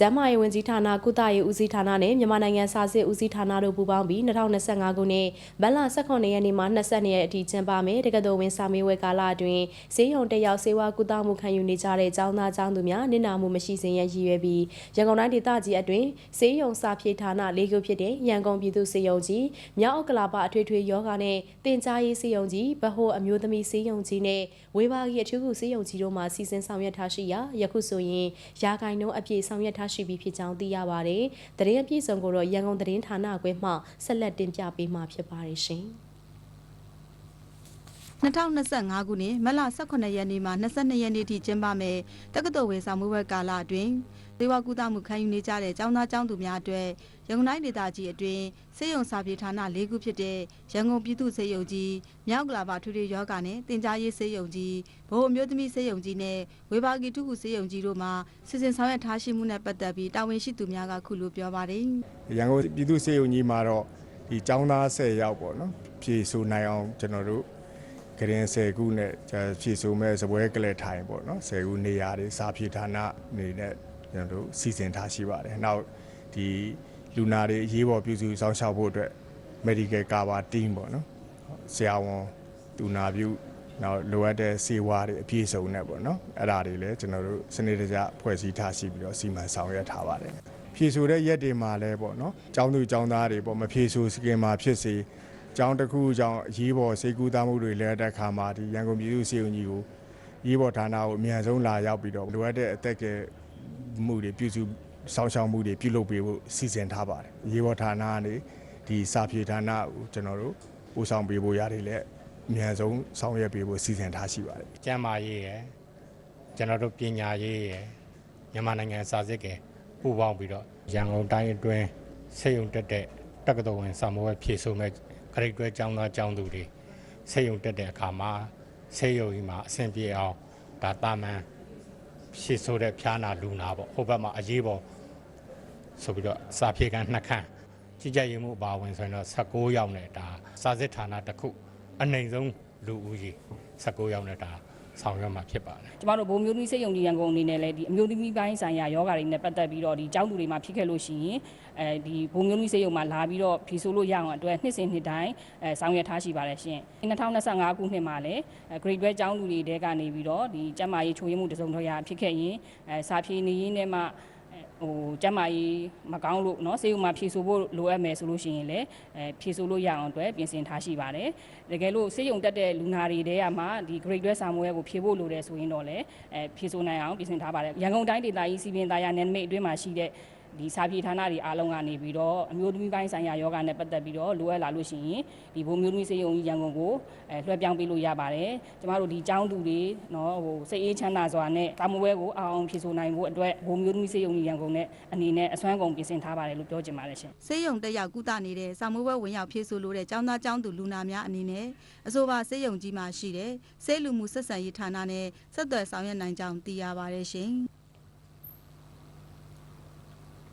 ကျန်းမာရေးဝန်ကြီးဌာနကုသရေးဦးစီးဌာနနဲ့မြန်မာနိုင်ငံစာစစ်ဦးစီးဌာနတို့ပူးပေါင်းပြီး2025ခုနှစ်မတ်လ18ရက်နေ့မှ22ရက်အထိကျင်းပမယ်တက္ကသိုလ်ဝင်စာမေးပွဲကာလအတွင်းဈေးရုံတက်ရောက်ဆေးဝါးကုသမှုခံယူနေကြတဲ့ကျောင်းသားကျောင်းသူများနစ်နာမှုမရှိစေရန်ရည်ရွယ်ပြီးရန်ကုန်တိုင်းဒေသကြီးအတွင်းဈေးရုံစာဖြေဌာန၄ခုဖြစ်တဲ့ရန်ကုန်ပြည်သူ့စေယုံကြီးမြောက်ဥက္ကလာပအထွေထွေယောဂနဲ့တင်ကြားရေးစေယုံကြီးဗဟိုအမျိုးသမီးစေယုံကြီးနဲ့ဝေဘာဂီအထူးကုစေယုံကြီးတို့မှစီစဉ်ဆောင်ရွက်ထားရှိရာယခုဆိုရင်ရာဂိုင်နှုန်းအပြည့်ဆောင်ရွက်ထားရှိပြီဖြစ်ကြောင်းသိရပါတယ်။သတင်းအပြည့်စုံကိုတော့ရန်ကုန်သတင်းဌာနခွဲမှဆက်လက်တင်ပြပေးမှာဖြစ်ပါတယ်ရှင်။2025ခုနှစ်မတ်လ18ရက်နေ့မှ22ရက်နေ့ထိကျင်းပမယ်တက္ကသိုလ်ဝင်ဆောင်မှုဘက်ကာလအတွင်း ဒေဝကုသမှုခံယူနေကြတဲ့ကျောင်းသားကျောင်းသူများအတွက်ရန်ကုန်တိုင်းဒေသကြီးအတွင်းစေယုံစာပြေဌာန၄ခုဖြစ်တဲ့ရန်ကုန်ပြည်သူ့စေယုံကြီးမြောက်ကလာပါထွေထွေယောဂနဲ့တင်ကြားရေးစေယုံကြီးဗဟိုအမျိုးသမီးစေယုံကြီးနဲ့ဝေဘာဂီထုခုစေယုံကြီးတို့မှစီစဉ်ဆောင်ရွက်ထားရှိမှုနဲ့ပတ်သက်ပြီးတာဝန်ရှိသူများကခုလိုပြောပါတယ်ရန်ကုန်ပြည်သူ့စေယုံကြီးမှာတော့ဒီចောင်းသား10ယောက်ပေါ့နော်ဖြည့်ဆိုနိုင်အောင်ကျွန်တော်တို့ဂရင်10ခုနဲ့ဖြည့်ဆိုမဲ့ဇပွဲကလေးထိုင်ပေါ့နော်10ခုနေရာတွေစာဖြည့်ဌာနနေနဲ့ ကျွန်တော်တို့စီစဉ်ထားရှိပါတယ်။နောက်ဒီလူနာတွေအရေးပေါ်ပြုစုစောင့်ရှောက်ဖို့အတွက် medical cover team ပေါ့နော်။ဆရာဝန်လူနာပြုနောက်လိုအပ်တဲ့စေဝါတွေအပြည့်စုံနဲ့ပေါ့နော်။အဲ့ဒါတွေလည်းကျွန်တော်တို့စနစ်တကျဖွဲ့စည်းထားရှိပြီးတော့စီမံဆောင်ရွက်ထားပါတယ်။ဖြည့်ဆိုတဲ့ရက်တွေမှာလည်းပေါ့နော်။ကျောင်းသူကျောင်းသားတွေပေါ့မဖြည့်ဆိုစကင်မှာဖြစ်စေကျောင်းတစ်ခုကြောင့်အရေးပေါ်စေကူသားမှုတွေလည်းတက်ခါမှာဒီရန်ကုန်ပြည်သူ့စေုံကြီးကိုရေးပေါ်ဌာနကိုအမြန်ဆုံးလာရောက်ပြီးတော့လိုအပ်တဲ့အသက်က မှုတွေပြုစုစောင့်ရှောက်မှုတွေပြုလုပ်ပေးဖို့စီစဉ်ထားပါတယ်ရေးပေါ်ဌာနကနေဒီစာဖြေဌာနကိုကျွန်တော်တို့ပို့ဆောင်ပေးဖို့ရတယ်လည်းအမြန်ဆုံးဆောင်ရွက်ပေးဖို့စီစဉ်ထားရှိပါတယ်ကျန်းမာရေးရယ်ကျွန်တော်တို့ပညာရေးရယ်မြန်မာနိုင်ငံစာစစ်ကပူးပေါင်းပြီးတော့ရန်ကုန်တိုင်းအတွင်းစေယုံတက်တဲ့တက္ကသိုလ်ဝင်စာမေးပွဲဖြည့်ဆို့မဲ့ဂရိတ်တွဲကျောင်းသားကျောင်းသူတွေစေယုံတက်တဲ့အခါမှာစေယုံကြီးမှာအဆင်ပြေအောင်ဒါတာမန် ဖြည့်ဆို့တဲ့ဖျားနာလူနာပေါ့ဟိုဘက်မှာအရေးပေါ်ဆိုပြီးတော့စာဖြည့်ခန်းနှစ်ခန်းကြီးကြပ်ရေးမှုအပါအဝင်ဆိုရင်တော့16ရောက်နဲ့ဒါစာစစ်ဌာနတစ်ခုအနိုင်ဆုံးလူဦးရေ16ရောက်နဲ့ဒါ ဆောင်ရွက်မှာဖြစ်ပါတယ်ကျမတို့ဗိုလ်မျိုးသမီးစိတ်ယုံကြည်ရန်ကုန်အနေနဲ့လည်းဒီအမျိုးသမီးပိုင်းဆိုင်ရာယောဂါတွေနဲ့ပတ်သက်ပြီးတော့ဒီကျောင်းသူတွေမှာဖြစ်ခဲ့လို့ရှိရင်အဲဒီဗိုလ်မျိုးသမီးစိတ်ယုံမှာလာပြီးတော့ဖြေဆိုလို့ရအောင်အတွက်နှစ်စဉ်နှစ်တိုင်းအဲဆောင်ရွက်ထားရှိပါတယ်ရှင်2025ခုနှစ်မှာလည်း grade 12ကျောင်းသူတွေတဲကနေပြီးတော့ဒီကျန်းမာရေးချိုးယွင်းမှုတစုံတစ်ရာဖြစ်ခဲ့ရင်အဲစာဖြေနေရင်းနဲ့မှ ဟိုကျမ်းမာရေးမကောင်းလို့เนาะဆေးရုံမှာဖြည့်ဆို့ဖို့လိုအပ်မယ်ဆိုလို့ရှိရင်လည်းအဲဖြည့်ဆို့လို့ရအောင်အတွက်ပြင်ဆင်ထားရှိပါတယ်တကယ်လို့ဆေးရုံတက်တဲ့လူနာတွေတဲကမှဒီ grade 12စာမွေးကိုဖြည့်ဖို့လိုတယ်ဆိုရင်တော့လည်းအဲဖြည့်ဆို့နိုင်အောင်ပြင်ဆင်ထားပါတယ်ရန်ကုန်တိုင်းဒေသကြီးစီပင်သားရနယ်နိမိတ်အတွင်းမှာရှိတဲ့ ဒီစာပြေဌာနတွေအားလုံးကနေပြီးတော့အမျိုးသမီးပိုင်းဆိုင်ရာယောဂနဲ့ပတ်သက်ပြီးတော့လိုအပ်လာလို့ရှိရင်ဒီဘိုးမျိုးသမီးစေယုံကြီးရန်ကုန်ကိုအဲလွှဲပြောင်းပေးလို့ရပါတယ်ကျမတို့ဒီចောင်းသူတွေနော်ဟိုစိတ်အေးချမ်းသာစွာနဲ့တာမွဲကိုအောင်အောင်ဖြစ်ဆိုနိုင်ဖို့အတွက်ဘိုးမျိုးသမီးစေယုံကြီးရန်ကုန်နဲ့အနေနဲ့အစွမ်းကုန်ပြင်ဆင်ထားပါတယ်လို့ပြောချင်ပါတယ်ရှင်စေယုံတက်ရောက်ကုသနေတဲ့စာမွဲဝင်ရောက်ဖြစ်ဆိုလို့တဲ့ចောင်းသားចောင်းသူလူနာများအနေနဲ့အဆိုပါစေယုံကြီးမှာရှိတဲ့စေလူမှုဆက်ဆံရေးဌာနနဲ့ဆက်သွယ်ဆောင်ရွက်နိုင်ကြောင်းသိရပါတယ်ရှင်